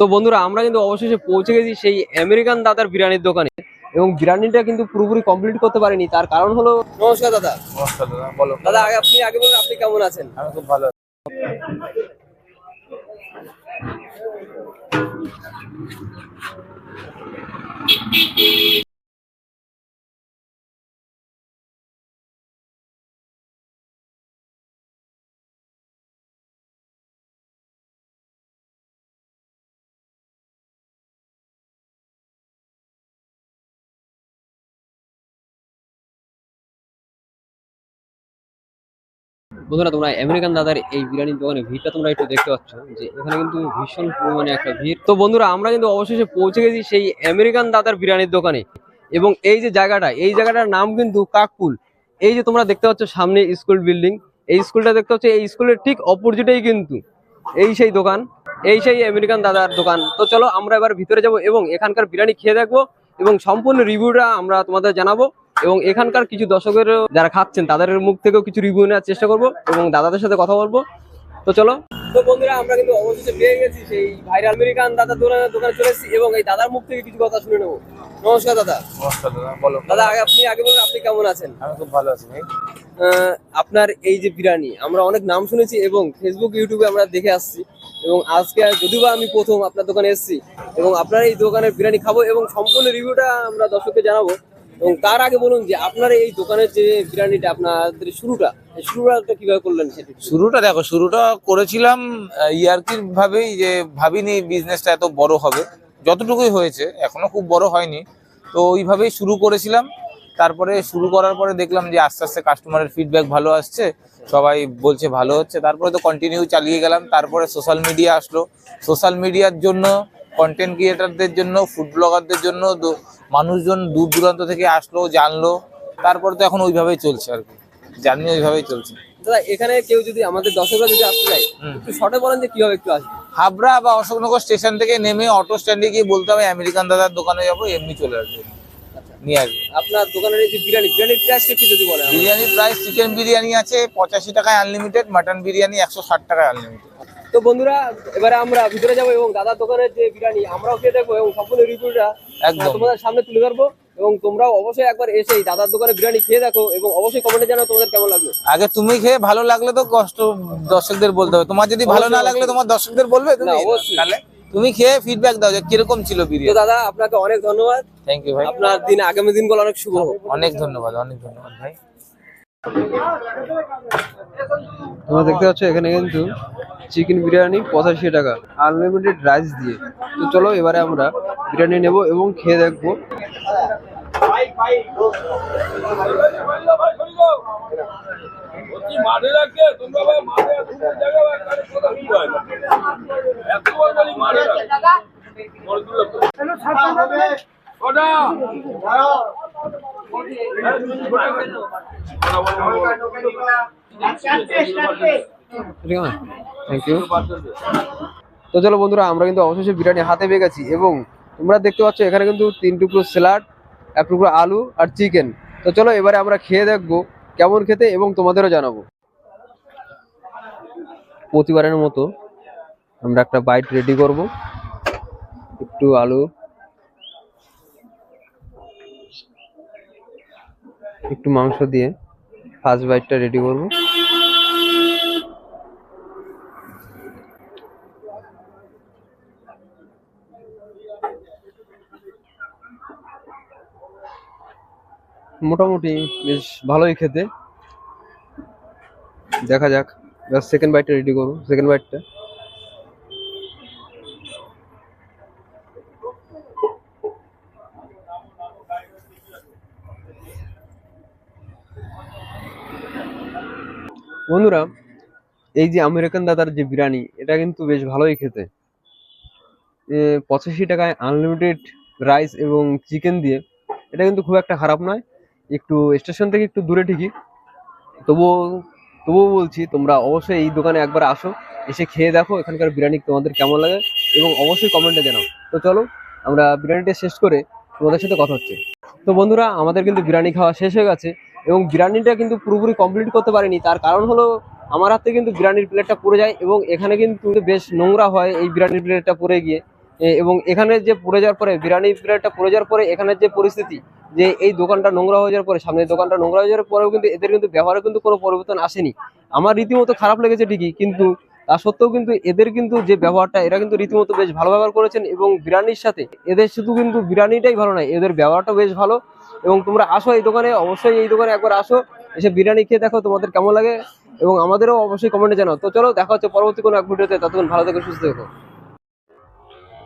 তো বন্ধুরা আমরা কিন্তু অবশেষে পৌঁছে গেছি সেই আমেরিকান দাদার বিরিয়ানির দোকানে। এবং বিরিয়ানিটা কিন্তু পুরোপুরি কমপ্লিট করতে পারিনি তার কারণ হলো নমস্কার দাদা। নমস্কার দাদা বলো। দাদা আগে আপনি আগে বলুন আপনি কেমন আছেন? আমি খুব ভালো আছি। বন্ধুরা, তোমরা আমেরিকান দাদার এই বিরিয়ানির দোকানে ভিড়টা তোমরা একটু দেখতে পাচ্ছ যে এখানে কিন্তু ভীষণ পরিমাণে একটা ভিড়। তো বন্ধুরা, আমরা কিন্তু অবশেষে পৌঁছে গেছি সেই আমেরিকান দাদার বিরিয়ানির দোকানে। এবং এই যে জায়গাটা, এই জায়গাটার নাম কিন্তু কাকপুল। এই যে তোমরা দেখতে পাচ্ছ সামনে স্কুল বিল্ডিং, এই স্কুলটা দেখতে পাচ্ছ, এই স্কুলের ঠিক অপোজিটেই কিন্তু এই সেই দোকান, এই সেই আমেরিকান দাদার দোকান। তো চলো, আমরা এবার ভিতরে যাব এবং এখানকার বিরিয়ানি খেয়ে দেখব। এবং সম্পূর্ণ রিভিউটা আমরা তোমাদের জানাব এবং এখানকার কিছু দর্শকের যারা খাচ্ছেন তাদের মুখ থেকেও কিছু রিভিউ নেওয়ার চেষ্টা করব এবং দাদাদের সাথে কথা বলব। তো চলো। তো বন্ধুরা আমরা কিন্তু অবশেষে পেয়ে গেছি সেই ভাইরাল আমেরিকান দাদা দোকানে দোকানে চলে এসেছি এবং এই দাদার মুখ থেকে কিছু কথা শুনে নেব। নমস্কার দাদা। নমস্কার দাদা বলো। দাদা আগে আপনি আগে বলুন আপনি কেমন আছেন? আমি খুব ভালো আছি ভাই। আপনার এই যে বিরিয়ানি আমরা অনেক নাম শুনেছি এবং ফেসবুক ইউটিউবে আমরা দেখে আসছি। এবং আজকে যদিও বা আমি প্রথম আপনার দোকানে এসেছি এবং আপনার এই দোকানের বিরিয়ানি খাব এবং সম্পূর্ণ রিভিউটা আমরা দর্শককে জানাব। এবং তার আগে বলুন যে আপনার এই দোকানের যে বিরিয়ানিটা, আপনাদের শুরুটা শুরুটা কীভাবে করলেন সেটা শুরুটা দেখো, শুরুটা করেছিলাম ইয়ার্কির ভাবেই যে ভাবিনি বিজনেসটা এত বড় হবে। যতটুকুই হয়েছে, এখনও খুব বড় হয়নি। তো ওইভাবেই শুরু করেছিলাম। তারপরে শুরু করার পরে দেখলাম যে আস্তে আস্তে কাস্টমারের ফিডব্যাক ভালো আসছে সবাই বলছে ভালো হচ্ছে। তারপরে তো কন্টিনিউ চালিয়ে গেলাম তারপরে সোশ্যাল মিডিয়া আসলো। সোশ্যাল মিডিয়ার জন্য কন্টেন্ট ক্রিয়েটারদের জন্য ফুড ব্লগারদের জন্য মানুষজন দূর দূরান্ত থেকে আসলো জানলো। তারপরে তো এখন ওইভাবেই চলছে আর কি। জার্নি ওইভাবেই চলছে। দাদা এখানে কেউ যদি আমাদের দর্শকরা যদি আসতে চায়। একটু শর্টে বলেন যে কীভাবে একটু আসবে? হাবড়া বা অশোকনগর স্টেশন থেকে নেমে অটো স্ট্যান্ডে গিয়ে বলতে হবে আমেরিকান দাদার দোকানে যাব এমনি চলে আসবে। নিয়ে আসবে। আপনার দোকানের এই যে বিরিয়ানি বিরিয়ানির যদি বলেন বিরিয়ানির প্রাইস চিকেন বিরিয়ানি আছে পঁচাশি টাকায় আনলিমিটেড মাটন বিরিয়ানি একশো ষাট টাকায় আনলিমিটেড তো বন্ধুরা এবারে আমরা ভিতরে যাব এবং দোকানের যে বিরিয়ানি আমরাও খেয়ে দেখব এবং সম্পূর্ণ রিভিউটা একদম। তোমাদের সামনে তুলে ধরবো এবং তোমরাও অবশ্যই একবার এসে দাদার দোকানে বিরিয়ানি খেয়ে দেখো এবং অবশ্যই কমেন্টে জানাও তোমাদের কেমন লাগল। আগে তুমি খেয়ে ভালো লাগলে তো কষ্ট দর্শকদের বলতে হবে। তোমার যদি ভালো না লাগলে তোমার দর্শকদের বলবে তুমি? অবশ্যই। তাহলে তুমি খেয়ে ফিডব্যাক দাও যে কীরকম ছিল বিরিয়ানি। দাদা আপনাকে অনেক ধন্যবাদ। থ্যাংক ইউ ভাই। আপনার দিন আগামী দিনগুলো অনেক শুভ হোক। অনেক ধন্যবাদ অনেক ধন্যবাদ ভাই। তোমরা দেখতে পাচ্ছ এখানে কিন্তু চিকেন বিরিয়ানি পঁচাশি টাকা আনলিমিটেড রাইস দিয়ে। তো চলো এবারে আমরা বিরিয়ানি নেব এবং খেয়ে দেখব। মাঠে তো চলো বন্ধুরা, আমরা কিন্তু অবশেষে বিরিয়ানি হাতে পেয়ে গেছি এবং তোমরা দেখতে পাচ্ছ এখানে কিন্তু তিন টুকরো স্যালাড, এক টুকরো আলু আর চিকেন। তো চলো এবারে আমরা খেয়ে দেখব কেমন খেতে এবং তোমাদেরও জানাব। প্রতিবারের মতো আমরা একটা বাইট রেডি করব। একটু আলু একটু মাংস দিয়ে ফার্স্ট বাইটটা রেডি করব। মোটামুটি বেশ ভালোই খেতে। দেখা যাক সেকেন্ড বাইটটা রেডি করব সেকেন্ড বাইটটা বন্ধুরা, এই যে আমেরিকান দাদার যে বিরিয়ানি, এটা কিন্তু বেশ ভালোই খেতে। পঁচাশি টাকায় আনলিমিটেড রাইস এবং চিকেন দিয়ে, এটা কিন্তু খুব একটা খারাপ নয়। একটু স্টেশন থেকে একটু দূরে ঠিকই। তবুও তবুও বলছি, তোমরা অবশ্যই এই দোকানে একবার আসো, এসে খেয়ে দেখো এখানকার বিরিয়ানি তোমাদের কেমন লাগে এবং অবশ্যই কমেন্টে জানাও। তো চলো, আমরা বিরিয়ানিটা শেষ করে তোমাদের সাথে কথা হচ্ছে। তো বন্ধুরা, আমাদের কিন্তু বিরিয়ানি খাওয়া শেষ হয়ে গেছে। এবং বিরিয়ানিটা কিন্তু পুরোপুরি কমপ্লিট করতে পারিনি। তার কারণ হলো, আমার হাতে কিন্তু বিরিয়ানির প্লেটটা পড়ে যায় এবং এখানে কিন্তু বেশ নোংরা হয় এই বিরিয়ানির প্লেটটা পড়ে গিয়ে। এবং এখানে যে পড়ে যাওয়ার পরে, বিরিয়ানির প্লেটটা পড়ে যাওয়ার পরে এখানের যে পরিস্থিতি যে এই দোকানটা নোংরা হয়ে যাওয়ার পরে, সামনের দোকানটা নোংরা হয়ে যাওয়ার পরেও কিন্তু এদের কিন্তু ব্যবহারে কিন্তু কোনো পরিবর্তন আসেনি। আমার রীতিমতো খারাপ লেগেছে ঠিকই, কিন্তু তা সত্ত্বেও কিন্তু এদের কিন্তু যে ব্যবহারটা, এরা কিন্তু রীতিমতো বেশ ভালো ব্যবহার করেছেন এবং বিরিয়ানির সাথে, এদের শুধু কিন্তু বিরিয়ানিটাই ভালো নয়, এদের ব্যবহারটা বেশ ভালো। এবং তোমরা আসো এই দোকানে, অবশ্যই এই দোকানে একবার আসো, এসে বিরিয়ানি খেয়ে দেখো তোমাদের কেমন লাগে। এবং আমাদেরও অবশ্যই কমেন্টে জানাও। তো চলো, দেখা হচ্ছে পরবর্তী কোনো এক ভিডিওতে ততক্ষণ ভালো থেকে, সুস্থ থেকো।